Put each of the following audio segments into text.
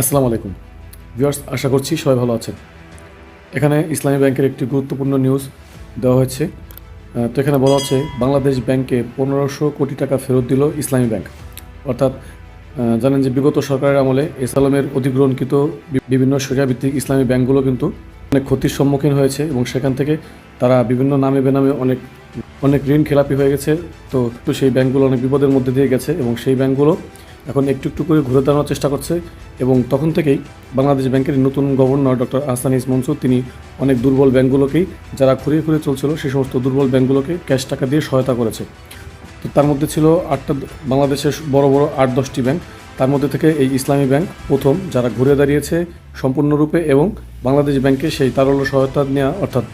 আসসালামু আলাইকুম। ভিউয়ার্স, আশা করছি সবাই ভালো আছেন। এখানে ইসলামী ব্যাংকের একটি গুরুত্বপূর্ণ নিউজ দেওয়া হয়েছে। তো এখানে বলা হচ্ছে বাংলাদেশ ব্যাংকে পনেরোশো কোটি টাকা ফেরত দিল ইসলামী ব্যাংক। অর্থাৎ জানেন যে বিগত সরকারের আমলে এসালামের অধিগ্রহণকৃত বিভিন্ন ভিত্তিক ইসলামী ব্যাংকগুলো কিন্তু অনেক ক্ষতির সম্মুখীন হয়েছে এবং সেখান থেকে তারা বিভিন্ন নামে বেনামে অনেক অনেক ঋণ খেলাপি হয়ে গেছে। তো সেই ব্যাংকগুলো অনেক বিপদের মধ্যে দিয়ে গেছে এবং সেই ব্যাংকগুলো এখন একটু একটু করে ঘুরে দাঁড়ানোর চেষ্টা করছে এবং তখন থেকেই বাংলাদেশ ব্যাংকের নতুন গভর্নর ডক্টর আহসান ইস মনসুর, তিনি অনেক দুর্বল ব্যাংকগুলোকেই যারা খুঁড়িয়ে খুঁড়িয়ে চলছিল সেই সমস্ত দুর্বল ব্যাংকগুলোকে ক্যাশ টাকা দিয়ে সহায়তা করেছে। তো তার মধ্যে ছিল আটটা বাংলাদেশের বড় বড় আট দশটি ব্যাংক। তার মধ্যে থেকে এই ইসলামী ব্যাংক প্রথম, যারা ঘুরে দাঁড়িয়েছে সম্পূর্ণরূপে এবং বাংলাদেশ ব্যাংকে সেই তারল্য সহায়তা নেওয়া অর্থাৎ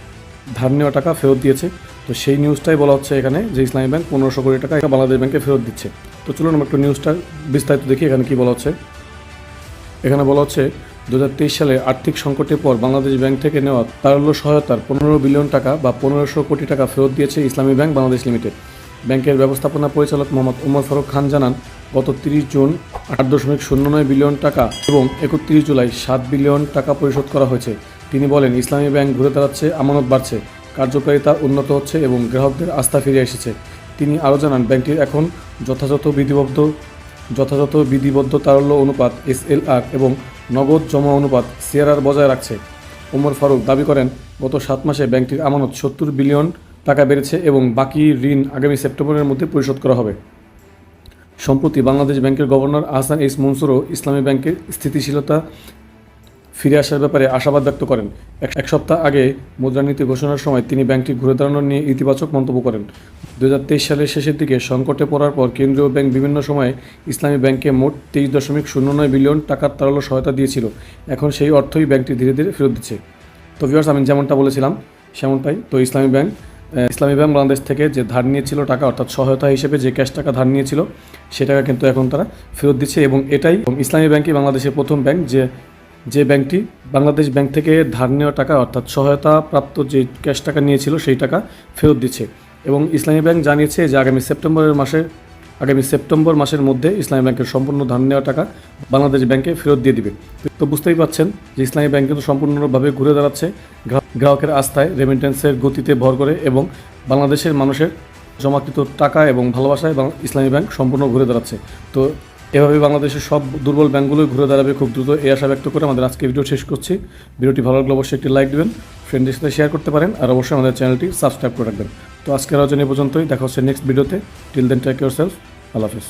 ধার নেওয়া টাকা ফেরত দিয়েছে। তো সেই নিউজটাই বলা হচ্ছে এখানে যে ইসলামী ব্যাংক পনেরোশো কোটি টাকা বাংলাদেশ ব্যাংকে ফেরত দিচ্ছে। তো চলুন আমরা একটু নিউজটা বিস্তারিত দেখি, এখানে কি বলা হচ্ছে। এখানে বলা হচ্ছে দু হাজার তেইশ সালে আর্থিক সংকটের পর বাংলাদেশ ব্যাংক থেকে নেওয়া তারল্য সহায়তার পনেরো বিলিয়ন টাকা বা পনেরোশো কোটি টাকা ফেরত দিয়েছে ইসলামী ব্যাংক বাংলাদেশ লিমিটেড। ব্যাংকের ব্যবস্থাপনা পরিচালক মোহাম্মদ ওমর ফারুক খান জানান, গত তিরিশ জুন আট দশমিক শূন্য নয় বিলিয়ন টাকা এবং একত্রিশ জুলাই সাত বিলিয়ন টাকা পরিশোধ করা হয়েছে। তিনি বলেন, ইসলামী ব্যাংক ঘুরে দাঁড়াচ্ছে, আমানত বাড়ছে, কার্যকারিতা উন্নত হচ্ছে এবং গ্রাহকদের আস্থা ফিরে এসেছে। তিনি আরও জানান, ব্যাংকটির এখন যথাযথ বিধিবদ্ধ যথাযথ বিধিবদ্ধ তারল্য অনুপাত এসএলআর এবং নগদ জমা অনুপাত সিআরআর বজায় রাখছে। ওমর ফারুক দাবি করেন, গত সাত মাসে ব্যাংকটির আমানত সত্তর বিলিয়ন টাকা বেড়েছে এবং বাকি ঋণ আগামী সেপ্টেম্বরের মধ্যে পরিশোধ করা হবে। সম্প্রতি বাংলাদেশ ব্যাংকের গভর্নর আহসান এইস মনসুরও ইসলামী ব্যাংকের স্থিতিশীলতা ফিরে আসার ব্যাপারে আশাবাদ ব্যক্ত করেন। এক সপ্তাহ আগে মুদ্রানীতি ঘোষণার সময় তিনি ব্যাংকটি ঘুরে দাঁড়ানো নিয়ে ইতিবাচক মন্তব্য করেন। দু হাজার তেইশ সালের শেষের দিকে সংকটে পড়ার পর কেন্দ্রীয় ব্যাংক বিভিন্ন সময়ে ইসলামী ব্যাংকে মোট তেইশ দশমিক শূন্য নয় বিলিয়ন টাকার তারল্য সহায়তা দিয়েছিল। এখন সেই অর্থই ব্যাংকটি ধীরে ধীরে ফেরত দিচ্ছে। তো ভিউয়ার্স আমি যেমনটা বলেছিলাম, সেমনটাই। তো ইসলামী ব্যাংক ইসলামী ব্যাংক বাংলাদেশ থেকে যে ধার নিয়েছিল টাকা, অর্থাৎ সহায়তা হিসেবে যে ক্যাশ টাকা ধার নিয়েছিল, সে টাকা কিন্তু এখন তারা ফেরত দিচ্ছে এবং এটাই ইসলামী ব্যাংকই বাংলাদেশের প্রথম ব্যাংক যে যে ব্যাংকটি বাংলাদেশ ব্যাংক থেকে ধার নেওয়া টাকা, অর্থাৎ সহায়তা প্রাপ্ত যে ক্যাশ টাকা নিয়েছিল সেই টাকা ফেরত দিচ্ছে। এবং ইসলামী ব্যাংক জানিয়েছে যে আগামী সেপ্টেম্বরের মাসে, আগামী সেপ্টেম্বর মাসের মধ্যে ইসলামী ব্যাংকের সম্পূর্ণ ধার নেওয়া টাকা বাংলাদেশ ব্যাংকে ফেরত দিয়ে দিবে। তো বুঝতেই পাচ্ছেন যে ইসলামী ব্যাংক কিন্তু সম্পূর্ণভাবে ঘুরে দাঁড়াচ্ছে গ্রাহক- গ্রাহকের আস্থায় রেমিটেন্সের গতিতে ভর করে এবং বাংলাদেশের মানুষের জমাকৃত টাকা এবং ভালোবাসায় ইসলামী ব্যাংক সম্পূর্ণ ঘুরে দাঁড়াচ্ছে। তো এভাবে বাংলাদেশের সব দুর্বল ব্যাঙ্কগুলোই ঘুরে দাঁড়াবে খুব দ্রুত। এই আশা ব্যক্ত করে আমাদের আজকে ভিডিও শেষ করছি। ভিডিওটি ভালো লাগলে অবশ্যই একটি লাইক দেবেন ফ্রেন্ডের সাথে শেয়ার করতে পারেন, আর অবশ্যই আমাদের চ্যানেলটি সাবস্ক্রাইব করে রাখবেন। তো আজকের আলোচনা এ পর্যন্তই। দেখা হচ্ছে নেক্সট ভিডিওতে till then take yourself আল্লাহ হাফিজ।